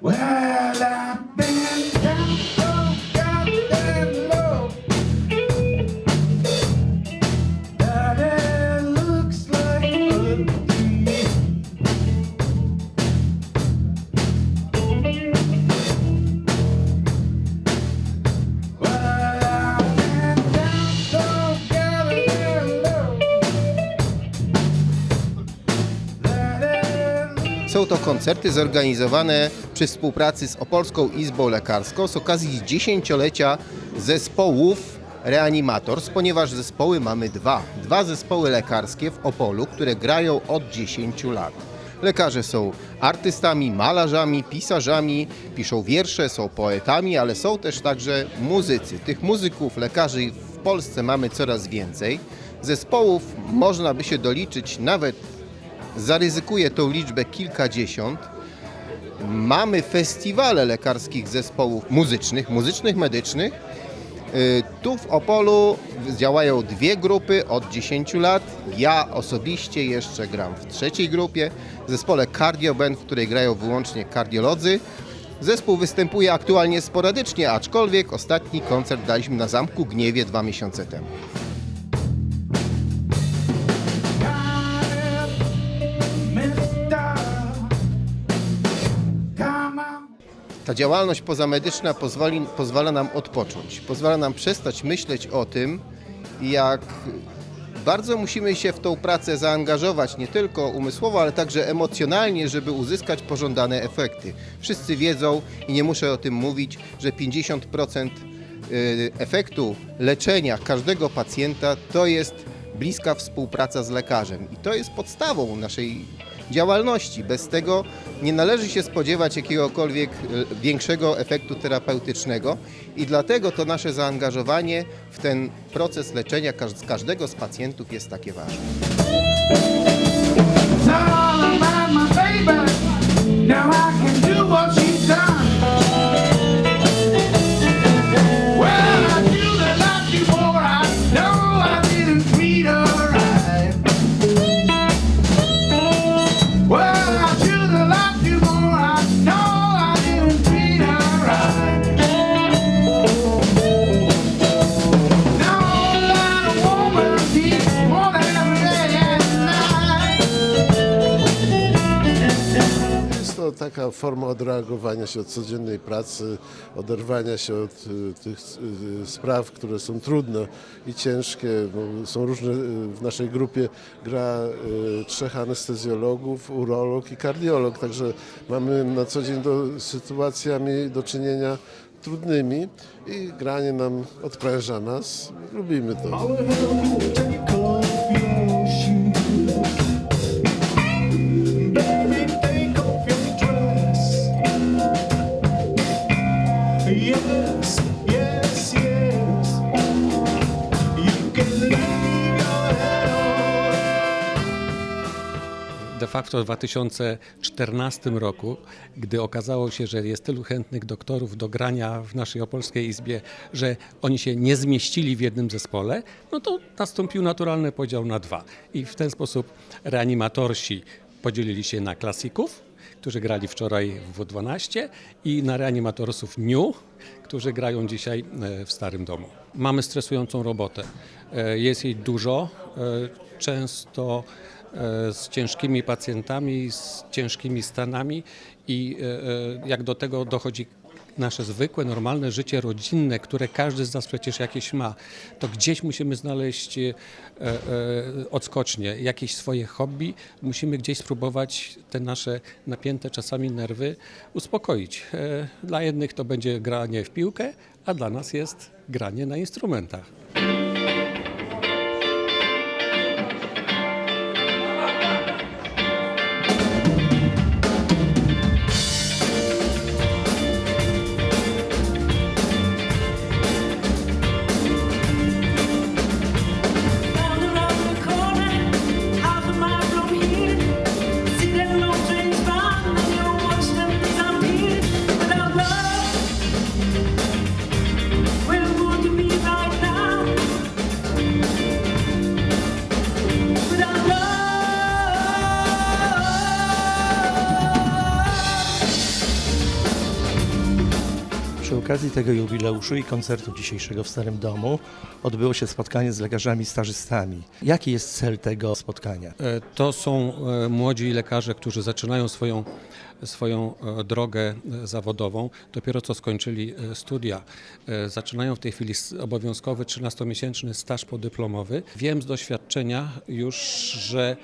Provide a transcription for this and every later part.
Well, I've been to koncerty zorganizowane przy współpracy z Opolską Izbą Lekarską z okazji dziesięciolecia zespołów Reanimators, ponieważ zespoły mamy dwa. Dwa zespoły lekarskie w Opolu, które grają od 10 lat. Lekarze są artystami, malarzami, pisarzami, piszą wiersze, są poetami, ale są też także muzycy. Tych muzyków, lekarzy w Polsce mamy coraz więcej. Zespołów można by się doliczyć nawet zaryzykuję tą liczbę kilkadziesiąt. Mamy festiwale lekarskich zespołów muzycznych, muzycznych, medycznych. Y, Tu w Opolu działają dwie grupy od 10 lat. Ja osobiście jeszcze gram w trzeciej grupie, w zespole Cardio Band, w której grają wyłącznie kardiolodzy. Zespół występuje aktualnie sporadycznie, aczkolwiek ostatni koncert daliśmy na Zamku Gniewie dwa miesiące temu. Ta działalność pozamedyczna pozwoli, pozwala nam odpocząć, pozwala nam przestać myśleć o tym, jak bardzo musimy się w tą pracę zaangażować, nie tylko umysłowo, ale także emocjonalnie, żeby uzyskać pożądane efekty. Wszyscy wiedzą i nie muszę o tym mówić, że 50% y, efektu leczenia każdego pacjenta to jest bliska współpraca z lekarzem. I to jest podstawą naszej działalności. Bez tego nie należy się spodziewać jakiegokolwiek e, większego efektu terapeutycznego i dlatego to nasze zaangażowanie w ten proces leczenia każ- każdego z pacjentów jest takie ważne. Baby. Now I can taka forma odreagowania się od codziennej pracy, oderwania się od y, tych y, spraw, które są trudne i ciężkie. Są różne, y, w naszej grupie gra trzech anestezjologów, urolog i kardiolog, także mamy na co dzień do, sytuacjami do czynienia trudnymi i granie nam odpręża nas. Lubimy to. Yes, de facto w 2014 roku, gdy okazało się, że jest tylu chętnych doktorów do grania w naszej opolskiej izbie, że oni się nie zmieścili w jednym zespole, no to nastąpił naturalny podział na dwa. I w ten sposób reanimatorsi podzielili się na klasików, którzy grali wczoraj w W12 i na reanimatorsów New, którzy grają dzisiaj e, w Starym Domu. Mamy stresującą robotę. E, Jest jej dużo, e, często z ciężkimi pacjentami, z ciężkimi stanami i e, e, jak do tego dochodzi nasze zwykłe, normalne życie rodzinne, które każdy z nas przecież jakieś ma, to gdzieś musimy znaleźć e, e, odskocznie, jakieś swoje hobby. Musimy gdzieś spróbować te nasze napięte czasami nerwy uspokoić. E, Dla jednych to będzie granie w piłkę, a dla nas jest granie na instrumentach. Okazji tego jubileuszu i koncertu dzisiejszego w Starym Domu odbyło się spotkanie z lekarzami stażystami. Jaki jest cel tego spotkania? E, To są e, młodzi lekarze, którzy zaczynają swoją, swoją e, drogę zawodową, dopiero co skończyli studia. Zaczynają w tej chwili obowiązkowy 13-miesięczny staż podyplomowy. Wiem z doświadczenia już, że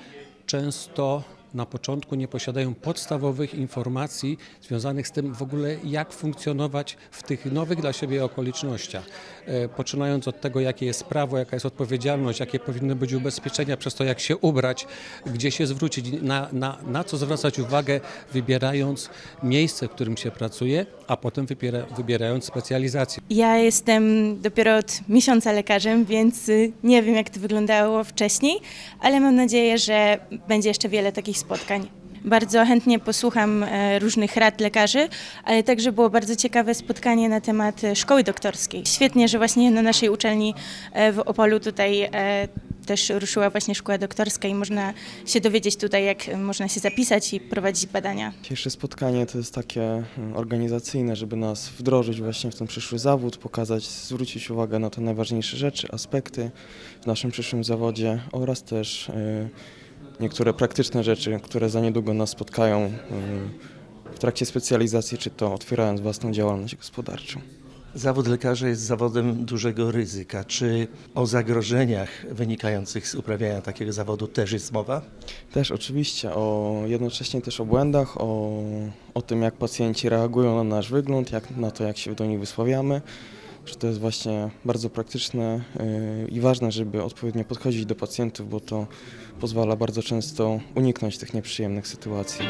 często na początku nie posiadają podstawowych informacji związanych z tym w ogóle, jak funkcjonować w tych nowych dla siebie okolicznościach. E, Poczynając od tego, jakie jest prawo, jaka jest odpowiedzialność, jakie powinny być ubezpieczenia, przez to, jak się ubrać, gdzie się zwrócić, na, na, na co zwracać uwagę, wybierając miejsce, w którym się pracuje, a potem wybiera, wybierając specjalizację. Ja jestem dopiero od miesiąca lekarzem, więc y, nie wiem, jak to wyglądało wcześniej, ale mam nadzieję, że będzie jeszcze wiele takich spotkań. Bardzo chętnie posłucham e, różnych rad lekarzy, ale także było bardzo ciekawe spotkanie na temat e, szkoły doktorskiej. Świetnie, że właśnie na naszej uczelni e, w Opolu tutaj też ruszyła właśnie szkoła doktorska i można się dowiedzieć tutaj, jak można się zapisać i prowadzić badania. Dzisiejsze spotkanie to jest takie mm, organizacyjne, żeby nas wdrożyć właśnie w ten przyszły zawód, pokazać, zwrócić uwagę na te najważniejsze rzeczy, aspekty w naszym przyszłym zawodzie oraz też niektóre praktyczne rzeczy, które za niedługo nas spotkają w trakcie specjalizacji, czy to otwierając własną działalność gospodarczą. Zawód lekarza jest zawodem dużego ryzyka. Czy o zagrożeniach wynikających z uprawiania takiego zawodu też jest mowa? Też oczywiście, o, jednocześnie też o błędach, o, o tym jak pacjenci reagują na nasz wygląd, jak, na to jak się do nich wysławiamy, że to jest właśnie bardzo praktyczne yy, i ważne, żeby odpowiednio podchodzić do pacjentów, bo to pozwala bardzo często uniknąć tych nieprzyjemnych sytuacji.